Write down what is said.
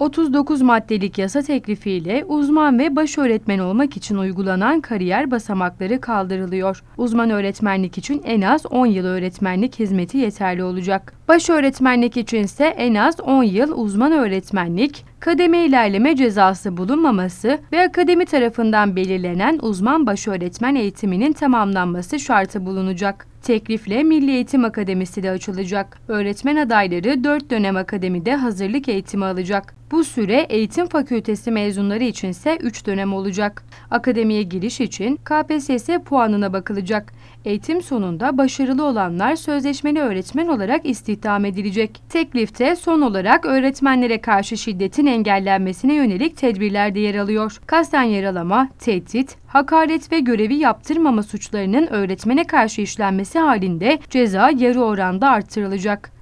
39 maddelik yasa teklifiyle uzman ve baş öğretmen olmak için uygulanan kariyer basamakları kaldırılıyor. Uzman öğretmenlik için en az 10 yıl öğretmenlik hizmeti yeterli olacak. Baş öğretmenlik için ise en az 10 yıl uzman öğretmenlik, kademe ilerleme cezası bulunmaması ve akademi tarafından belirlenen uzman baş öğretmen eğitiminin tamamlanması şartı bulunacak. Teklifle Milli Eğitim Akademisi de açılacak. Öğretmen adayları 4 dönem akademide hazırlık eğitimi alacak. Bu süre eğitim fakültesi mezunları içinse 3 dönem olacak. Akademiye giriş için KPSS puanına bakılacak. Eğitim sonunda başarılı olanlar sözleşmeli öğretmen olarak istihdam edilecek. Teklifte son olarak öğretmenlere karşı şiddetin engellenmesine yönelik tedbirler de yer alıyor. Kasten yaralama, tehdit, hakaret ve görevi yaptırmama suçlarının öğretmene karşı işlenmesi halinde ceza yarı oranda artırılacak.